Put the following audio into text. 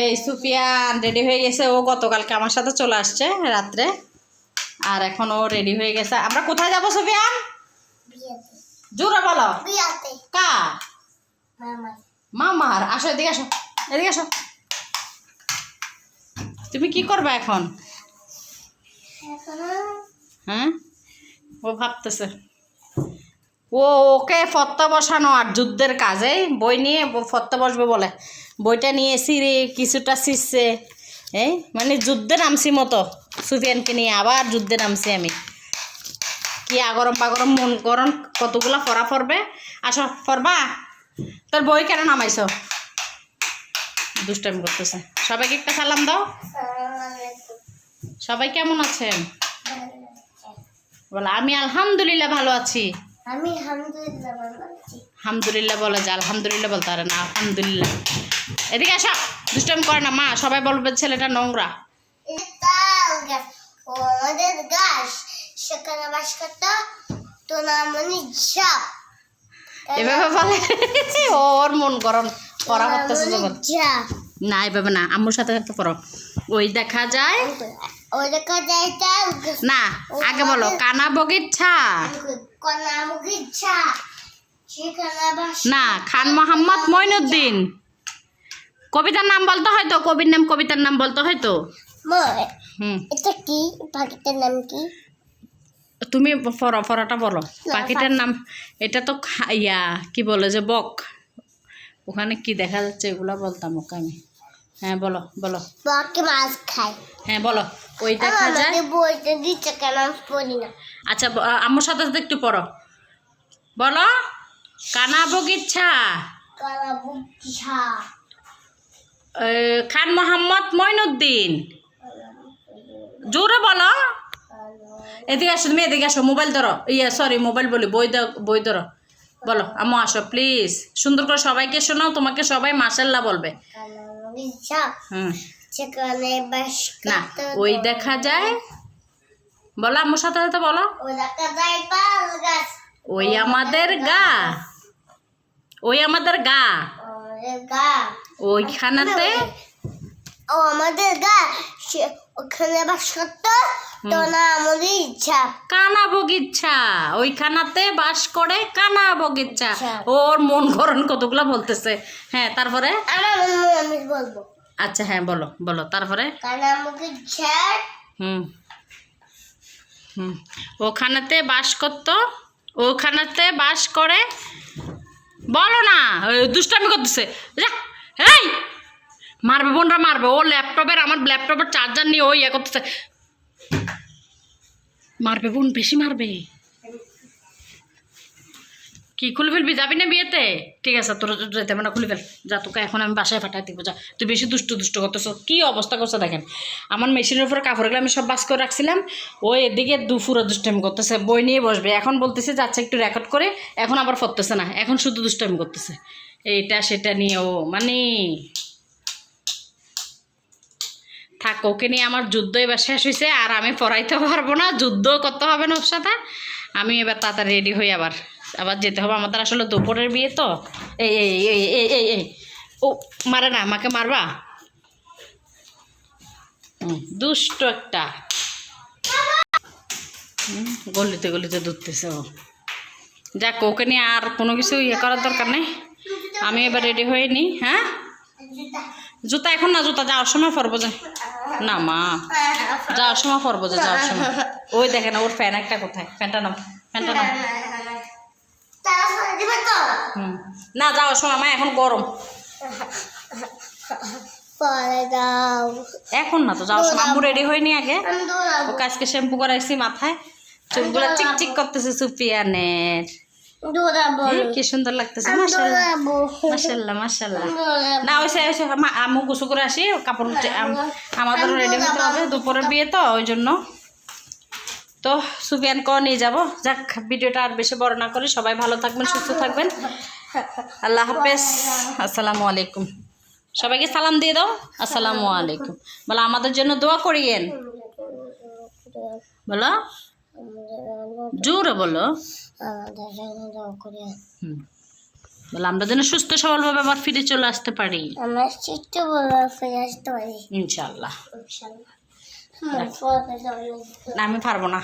এই সুফিয়ান রেডি হয়ে গেছে। ও গতকালকে আমার সাথে চলে আসছে রাত্রে। আর এখন ও রেডি হয়ে গেছে। আমরা কোথায় যাব সুফিয়ান? জোরে বলো। কা মামার। আসো এদিকে আসো এদিকে আসো। তুমি কি করবে এখন হ্যাঁ? ও ভাবতেছে। ও ওকে ফত্তা বসানো আর যুদ্ধের কাজে বই নিয়ে ফত্তা বসবে বলে। বইটা নিয়ে সিঁড়ি কিছুটা শিখছে এই মানে যুদ্ধে নামছি মতো সুফিয়ানকে নিয়ে আবার যুদ্ধে নামছি আমি। কি আগরম পাগরম মন গরম কতগুলা পড়া পড়বে আসো পড়বা তোর বই কেন নামাইছো? দুষ্টামি করতেছে। সবাইকে একটা সালাম দাও। সবাই কেমন আছেন? বলো আমি আলহামদুলিল্লাহ ভালো আছি। আমি আলহামদুলিল্লাহ বলে যে আলহামদুলিল্লাহ বলতে পারে না আলহামদুলিল্লাহ। এদিকে আসা দুষ্টামি করে না মা সবাই বলবে ছেলেটা নোংরা। এটা গাছ আমাদের গাছ সেখানে বাস করতো তো নাম ঝাপ এভাবে বলে? ওর মন গরম পড়া করতেছে যখন না এভাবে না আম্মুর সাথে সাথে পড়ো। ওই দেখা যায় ওই দেখা যায় না আগে বলো কানা সেখানে বাস না খান মোহাম্মদ মইনুদ্দিন। কবিতার নাম বলতে হয়তো কবির নাম কবিতার নাম বলতে হয়তো এটা কি? পাখিটার নাম কি? তুমি ফরা ফরাটা বলো। পাখিটার নাম এটা তো ইয়া কি বলে যে বক? ওখানে কি দেখা যাচ্ছে এগুলা বলতাম ওকে আমি। হ্যাঁ বলো বলো। বাকি মাছ খায় হ্যাঁ বলো ওই দেখা যায় বইতে দিচ্ছে কেন পড়ি না। আচ্ছা আম্মুর সাথে সাথে একটু পড়ো। বলো কানা বগিচ্ছা? কনামুখী ঝাপ খান মোহাম্মদ মইনুদ্দিন। জোরে বলো। এদিকে আসো তুমি এদিকে আসো মোবাইল ধরো। ইয়া সরি মোবাইল বলি বই বই ধরো। বলো আম্মু আসো প্লিজ সুন্দর করে সবাইকে শোনাও তোমাকে সবাই মাসাল্লাহ বলবে। হুম। না ওই দেখা যায়। বলো আম্মুর সাথে সাথে বলো। ওই আমাদের গা। ওই আমাদের গা। আমাদের গা। ওইখানাতে ও আমাদের গা। ওখানে বাস করতো তো না আমাদের ইচ্ছা কানা বগিচ্ছা ওইখানাতে বাস করে কানা বগিচ্ছা আচ্ছা। ওর মন গরম কতগুলো বলতেছে। হ্যাঁ তারপরে? আমার আমি বলব। আচ্ছা হ্যাঁ বলো বলো তারপরে? আমাকে ঝাড় হুম। হুম। ওখানেতে বাস করতো। ওখানেতে বাস করে। বলো না ওই দুষ্টামি করতেছে। যা এই! মারবে বোনরা মারবে। ও ল্যাপটপের আমার ল্যাপটপের চার্জার নিয়ে ও ইয়ে করতেছে। মারবে, বোন বেশি মারবে। কি, খুলে ফেলবি? যাবি না বিয়েতে? ঠিক আছে, তোর যেতে মানে খুলে ফেল। যা, তোকে এখন আমি বাসায় পাঠাই দিব, যা। তুই বেশি দুষ্টু দুষ্টু করতেছ, কী অবস্থা করছে দেখেন। আমার মেশিনের উপরে কাপড়গুলো আমি সব বাস করে রাখছিলাম, ও এদিকে দুপুরে দুষ্টামি করতেছে, বই নিয়ে বসবে। এখন বলতেছে, যাচ্ছে একটু রেকর্ড করে, এখন আবার করতেছে না, এখন শুধু দুষ্টামি করতেছে। এইটা সেটা নিয়ে ও মানে থাক, ওকে নিয়ে আমার যুদ্ধ এবার শেষ হয়েছে আর আমি পড়াইতে পারব না যুদ্ধ করতে হবে না ওর সাথে। আমি এবার তাড়াতাড়ি রেডি হই আবার। আবার যেতে হবে আমাদের আসলে দুপুরের বিয়ে তো। এই এই এই এই এই এই ও, মারে না আমাকে মারবা? দুষ্ট একটা। গলিতে গলিতে দুধতেছে ও। যাক, ওকে নিয়ে আর কোনো কিছু ইয়ে করার দরকার নেই। আমি এবার রেডি হয়ে নিই হ্যাঁ? জুতা এখন না, জুতা যাওয়ার সময় পরবো যে না মা। যাওয়ার সময় পরবো যে যাওয়ার সময়। ওই দেখে না ওর ফ্যান একটা কোথায়? ফ্যানটা নাম ফ্যানটা নাম না যাওয়ার সময় মা এখন গরম। এখন না তো যাওয়ার সময়। আম্মু রেডি হয়নি আগে। ওকে আজকে শ্যাম্পু করাইছি মাথায়। চুলগুলো চিকচিক করতেছে সুপিয়ানের। কি সুন্দর লাগতেছে আমি মাশাল্লাহ দৌড়াবো মাশাল্লাহ মাশাল্লাহ দৌড়াবো না ওইসে ওইসে আমা- আম্মু করে আসি কাপড় আমাদেরও রেডি হতে হবে দুপুরের বিয়ে তো ওই জন্য। তো সুফিয়ান নিয়ে যাব। যাক ভিডিওটা আর বেশি বড় না করি সবাই ভালো থাকবেন সুস্থ থাকবেন। আল্লাহ হাফেজ। আসসালামু আলাইকুম। সবাইকে সালাম দিয়ে দাও। আসসালামু আলাইকুম। বলো আমাদের জন্য দোয়া করিয়েন। বলো। জোরে বলো। বলে আমরা যেন সুস্থ সবলভাবে আবার ফিরে চলে আসতে পারি। আমরা ফিরে আসতে পারি। ইনশাল্লাহ আমি পারব না।